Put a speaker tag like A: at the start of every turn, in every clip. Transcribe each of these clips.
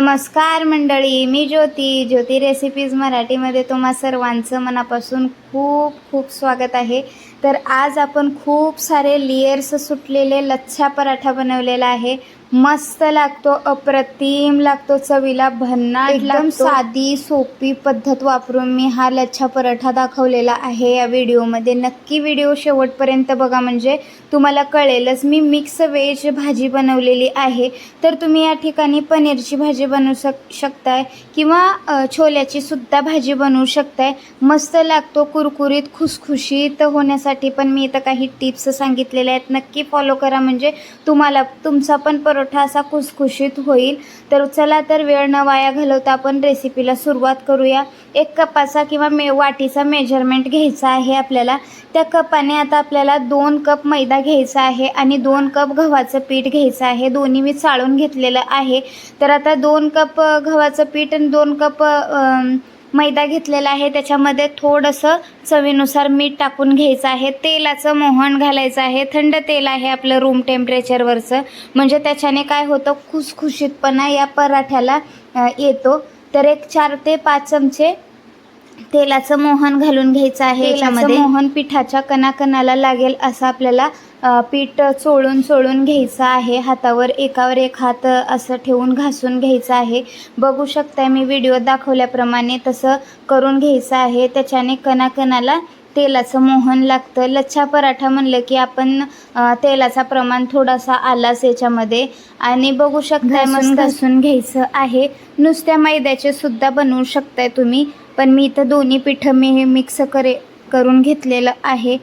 A: नमस्कार मंडळी मी ज्योती. ज्योती रेसिपीज मराठीमध्ये तुम्हा सर्वांचं मनापासून खूप खूप स्वागत आहे. तर आज आपण खूप सारे लेयर्स सुटलेले लच्छा पराठा बनवलेला आहे. मस्त लागतो अप्रतिम लागतो चवीला भन्नाट एकदम साधी सोपी पद्धत वापरून मी हा लच्छा पराठा दाखवलेला आहे या व्हिडिओमध्ये. नक्की व्हिडिओ शेवटपर्यंत बघा म्हणजे तुम्हाला कळेलच मी मिक्स व्हेज भाजी बनवलेली आहे. तर तुम्ही या ठिकाणी पनीरची भाजी बनवू शक शकताय किंवा छोल्याची सुद्धा भाजी बनवू शकताय. मस्त लागतो कुरकुरीत खुसखुशीत होण्यासाठी पण मी इथं काही टिप्स सांगितलेल्या आहेत. नक्की फॉलो करा म्हणजे तुम्हाला तुमचा पण परोठा असा खुसखुशीत होईल. तर चला तर वेळ न वाया घालवता आपण रेसिपीला सुरुवात करूया. एक कपाचा किंवा मे वाटीचा मेजरमेंट घ्यायचा आहे आपल्याला. त्या कपाने आता आपल्याला दोन कप मैदा घ्यायचा आहे आणि दोन कप गव्हाचं पीठ घ्यायचं आहे. दोन्ही मी चाळून घेतलेलं आहे. तर आता दोन कप गव्हाचं पीठ आणि दोन कप आ, मैदा घेतलेला आहे. त्याच्यामध्ये थोडंसं चवीनुसार मीठ टाकून घ्यायचं आहे. तेलाचं मोहन घालायचं आहे. थंड तेल आहे आपलं रूम टेम्परेचरवरचं म्हणजे त्याच्याने काय होतं खुसखुशीतपणा या पराठ्याला येतो. तर एक चार ते पाच चमचे तेलाचं मोहन घालून घ्यायचं आहे याच्यामध्ये. मोहन पिठाच्या कणाकणाला लागेल असं आपल्याला पीठ चोळून चोळून घ्यायचं आहे. हातावर एकावर एक हात असं ठेवून घासून घ्यायचं आहे. बघू शकताय मी व्हिडिओ दाखवल्याप्रमाणे तसं करून घ्यायचं आहे. त्याच्याने कणाकणाला तेलाचं मोहन लागतं. लच्छा पराठा म्हणलं की आपण तेलाचा प्रमाण थोडासा आलाच याच्यामध्ये. आणि बघू शकताय मस्त घासून घ्यायचं आहे. नुसत्या मैद्याचे सुद्धा बनवू शकताय तुम्ही. पण मी इथं दोन्ही पिठं मी हे मिक्स करे करून घेतलेलं आहे.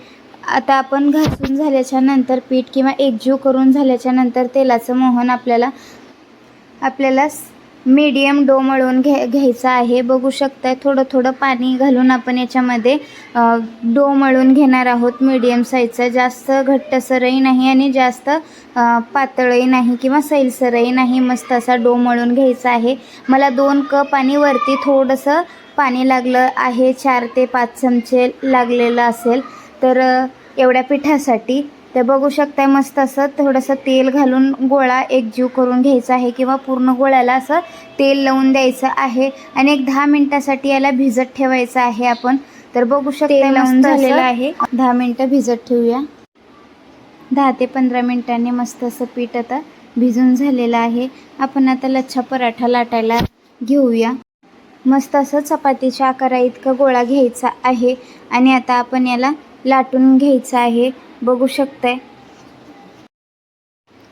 A: आता आपण घासून झाल्याच्यानंतर पीठ किंवा एकजीव करून झाल्याच्यानंतर तेलाचं मोहन आपल्याला आपल्याला मीडियम डो मळून घ्या घ्यायचा आहे. बघू शकता थोडं थोडं पाणी घालून आपण याच्यामध्ये डो मळून घेणार आहोत मीडियम साईजचा जास्त घट्टसरही नाही आणि जास्त पातळही नाही किंवा सैलसरही नाही. मस्त असा डो मळून घ्यायचा आहे. मला दोन कप आणि वरती थोडंसं पाणी लागलं आहे चार ते पाच चमचे लागलेलं असेल तर एवढ्या पिठासाठी. ते बघू शकताय मस्त असं थोडंसं तेल घालून गोळा एकजीव करून घ्यायचा आहे किंवा पूर्ण गोळ्याला असं तेल लावून द्यायचं आहे आणि एक दहा मिनटासाठी याला भिजत ठेवायचं आहे आपण. तर बघू शकता लावून झालेलं आहे. दहा मिनटं भिजत ठेवूया. दहा ते पंधरा मिनटांनी मस्त असं पीठ आता भिजून झालेलं आहे. आपण आता लच्छा पराठा लाटायला घेऊया. मस्त असं चपातीच्या आकारा इतकं गोळा घ्यायचा आहे. आणि आता आपण याला लाटून घ्यायचं आहे. बघू शकताय.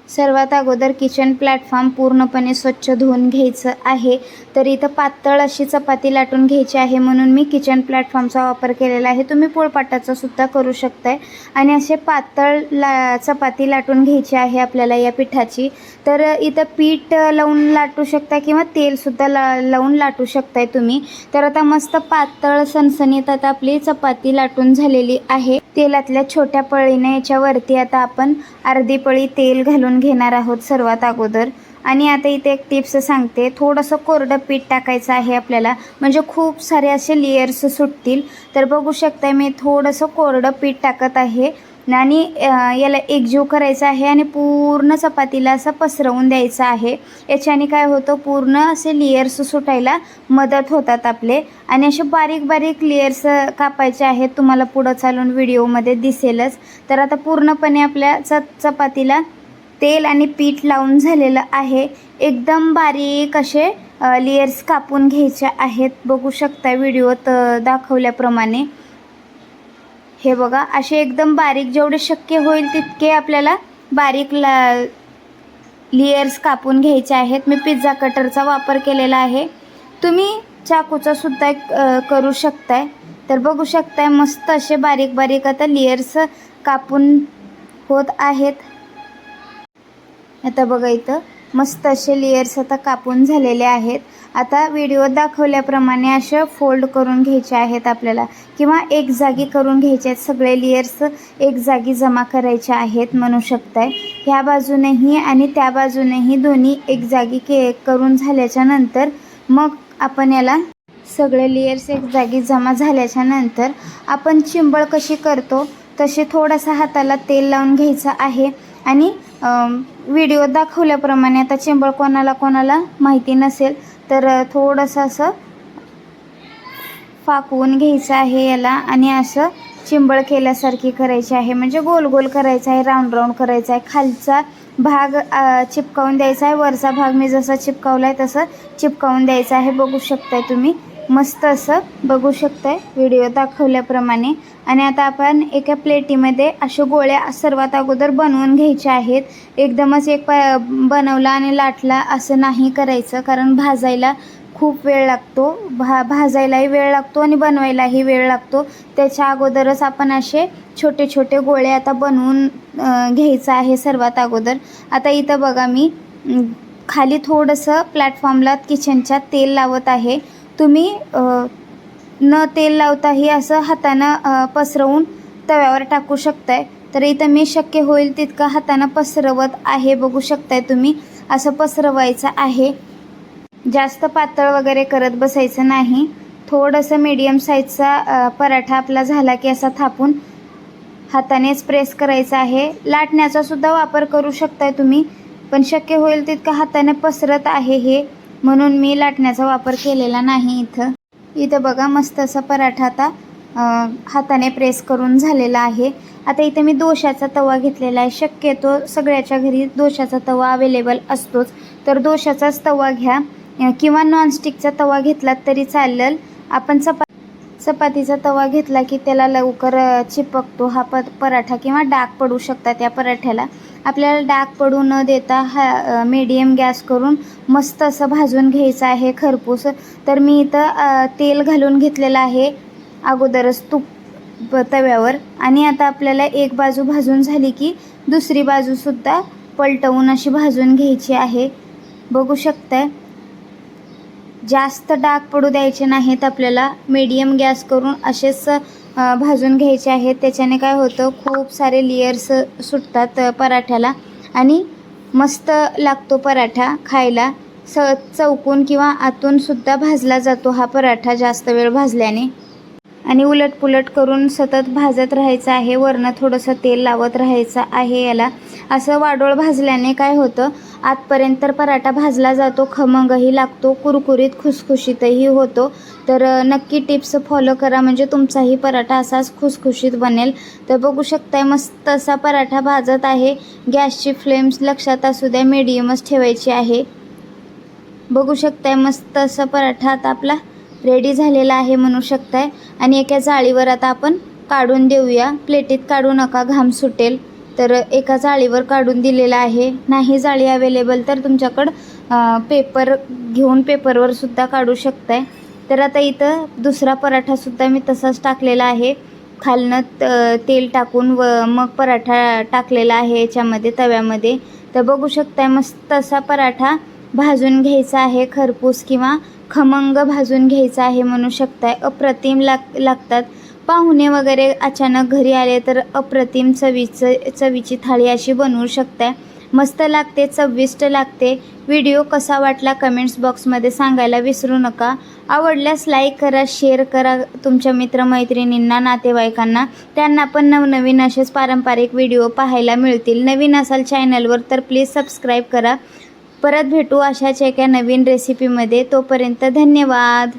A: सर्वात अगोदर किचन प्लॅटफॉर्म पूर्णपणे स्वच्छ धुवून घ्यायचं आहे. तर इथं पातळ अशी चपाती लाटून घ्यायची आहे म्हणून मी किचन प्लॅटफॉर्मचा वापर केलेला आहे. तुम्ही पोळपाटाचा सुद्धा करू शकताय. आणि असे पातळ ला चपाती लाटून घ्यायची आहे आपल्याला या पिठाची. तर इथं पीठ लावून लाटू शकता किंवा तेलसुद्धा ला लावून लाटू शकताय तुम्ही. तर आता मस्त पातळ सणसणीत आता आपली चपाती लाटून झालेली आहे. तेलातल्या छोट्या पळीने याच्यावरती आता आपण अर्धी पळी तेल घालून घेणार आहोत सर्वात अगोदर. आणि आता इथे एक टिप्स सांगते. थोडंसं कोरडं पीठ टाकायचं आहे आपल्याला. म्हणजे खूप सारे असे लेयर्स सुटतील. तर बघू शकता मी थोडंसं कोरडं पीठ टाकत आहे. आणि याला एकजीव करायचा आहे आणि पूर्ण चपातीला असं पसरवून द्यायचं आहे. याच्याने काय होतं पूर्ण असे लेयर्स सुटायला मदत होतात आपले. आणि असे बारीक बारीक लेयर्स कापायचे आहेत. तुम्हाला पुढं चालून व्हिडिओमध्ये दिसेलच. तर आता पूर्णपणे आपल्या च चपातीला तेल आणि पीठ लावून झालेलं आहे. एकदम बारीक असे लेयर्स कापून घ्यायचे आहेत. बघू शकता व्हिडिओत दाखवल्याप्रमाणे. हे बघा असे एकदम बारीक जेवढे शक्य होईल तितके आपल्याला बारीक ला लेयर्स कापून घ्यायचे आहेत. मी पिझ्झा कटरचा वापर केलेला आहे. तुम्ही चाकूचा सुद्धा एक, करू शकताय. तर बघू शकताय मस्त असे बारीक बारीक आता लेयर्स कापून होत आहेत. आता बघा इथं मस्त असे लेयर्स आता कापून झालेले आहेत. आता व्हिडिओ दाखवल्याप्रमाणे असे फोल्ड करून घ्यायचे आहेत आपल्याला. किंवा एक जागी करून घ्यायचे आहेत. सगळे लेयर्स एक जागी जमा करायचे आहेत म्हणू शकताय. ह्या बाजूनेही आणि त्या बाजूनेही दोन्ही एक जागी के करून झाल्याच्यानंतर मग आपण याला सगळे लेयर्स एक जागी जमा झाल्याच्यानंतर आपण चिंबळ कशी करतो तसे थोडासा हाताला तेल लावून घ्यायचं आहे. आणि व्हिडिओ दाखवल्याप्रमाणे आता चिंबळ कोणाला कोणाला माहिती नसेल तर थोडंसं असं फाकवून घ्यायचं आहे याला आणि असं चिंबळ केल्यासारखी करायची आहे. म्हणजे गोल गोल करायचं आहे राऊंड राऊंड करायचा आहे. खालचा भाग चिपकावून द्यायचा आहे. वरचा भाग मी जसा चिपकावला आहे तसं चिपकावून द्यायचा आहे. बघू शकताय तुम्ही. मस्त असं बघू शकताय. व्हिडिओ दाखवल्याप्रमाणे. आणि आता आपण एका प्लेटीमध्ये अशा गोळ्या सर्वात अगोदर बनवून घ्यायच्या आहेत. एकदमच एक प बनवला आणि लाटला असं नाही करायचं कारण भाजायला खूप वेळ लागतो. भा भाजायलाही वेळ लागतो आणि बनवायलाही वेळ लागतो. त्याच्या अगोदरच आपण असे छोटे छोटे गोळे आता बनवून घ्यायचं आहे सर्वात अगोदर. आता इथं बघा मी खाली थोडंसं प्लॅटफॉर्मला किचनच्या तेल लावत आहे. तुम्ही न तेल लावताही असं हातानं पसरवून तव्यावर टाकू शकताय. तर इथं मी शक्य होईल तितकं हातानं पसरवत आहे बघू शकताय तुम्ही. असं पसरवायचं आहे. जास्त पातळ वगैरे करत बसायचं नाही. थोडंसं मीडियम साईजचा पराठा आपला झाला की असा थापून हातानेच प्रेस करायचा आहे. लाटण्याचा सुद्धा वापर करू शकताय तुम्ही पण शक्य होईल तितकं हाताने पसरत आहे हे. म्हणून मी लाटण्याचा वापर केलेला नाही इथं. इथं बघा मस्त असा पराठा आता हाताने प्रेस करून झालेला आहे. आता इथं मी दोशाचा तवा घेतलेला आहे. शक्यतो सगळ्याच्या घरी दोशाचा तवा अवेलेबल असतोच. तर दोशाचाच तवा घ्या. किंवा नॉनस्टिकचा तवा घेतलात तरी चालेल. आपण चपा चपातीचा तवा घेतला की त्याला लवकर चिपकतो. हा प पराठा किंवा डाग पडू शकतात या पराठ्याला. आपल्याला डाग पडू न देता हा मीडियम गॅस करून मस्त असं भाजून घ्यायचं आहे खरपूस. तर मी इथं तेल घालून घेतलेलं आहे अगोदरच तूप तव्यावर. आणि आता आपल्याला एक बाजू भाजून झाली की दुसरी बाजूसुद्धा पलटवून अशी भाजून घ्यायची आहे. बघू शकताय? जास्त डाग पडू द्यायचे नाहीत आपल्याला. मीडियम गॅस करून असेच भाजून घ्यायचे आहेत. त्याच्याने काय होतं खूप सारे लेयर्स सुटतात पराठ्याला आणि मस्त लागतो पराठा खायला. स चौकून किंवा आतूनसुद्धा भाजला जातो हा पराठा जास्त वेळ भाजल्याने. आणि उलटपुलट करून सतत भाजत राहायचं आहे. वरनं थोडंसं तेल लावत राहायचं आहे याला. असं वाडोळ भाजल्याने काय होतं आतपर्यंत तर पराठा भाजला जातो खमंगही लागतो कुरकुरीत खुसखुशीतही होतो. तर नक्की टिप्स फॉलो करा म्हणजे तुमचाही पराठा असाच खुसखुशीत बनेल. तर बघू शकताय मस्त असा पराठा भाजत आहे. गॅसची फ्लेम्स लक्षात असू द्या मीडियमच ठेवायची आहे. बघू शकताय मस्त असा पराठा आता आपला रेडी झालेला आहे म्हणू शकताय. आणि एका जाळीवर आता आपण काढून देऊया. प्लेटीत काढू नका घाम सुटेल. तर एका जाळीवर काढून दिलेला आहे. नाही जाळी अवेलेबल तर तुमच्याकडं पेपर घेऊन पेपरवर सुद्धा काढू शकताय. तर आता इथं दुसरा पराठासुद्धा मी तसाच टाकलेला आहे. खालनं त- तेल टाकून व मग पराठा टाकलेला आहे याच्यामध्ये तव्यामध्ये. तर बघू शकताय मस्त असा पराठा भाजून घ्यायचा आहे खरपूस किंवा खमंग भाजून घ्यायचा आहे म्हणू शकताय. अप्रतिम लाग लागतात. पाहुणे वगैरे अचानक घरी आले तर अप्रतिम चवीचं चवीची थाळी अशी बनवू शकताय. मस्त लागते चविष्ट लागते. व्हिडिओ कसा वाटला कमेंट्स बॉक्समध्ये सांगायला विसरू नका. आवडल्यास लाईक करा शेअर करा तुमच्या मित्रमैत्रिणींना नातेवाईकांना. त्यांना पण नवनवीन असेच पारंपरिक व्हिडिओ पाहायला मिळतील. नवीन असाल चॅनलवर तर प्लीज सबस्क्राईब करा. परत भेटू अशाच एका नवीन रेसिपीमध्ये तोपर्यंत धन्यवाद.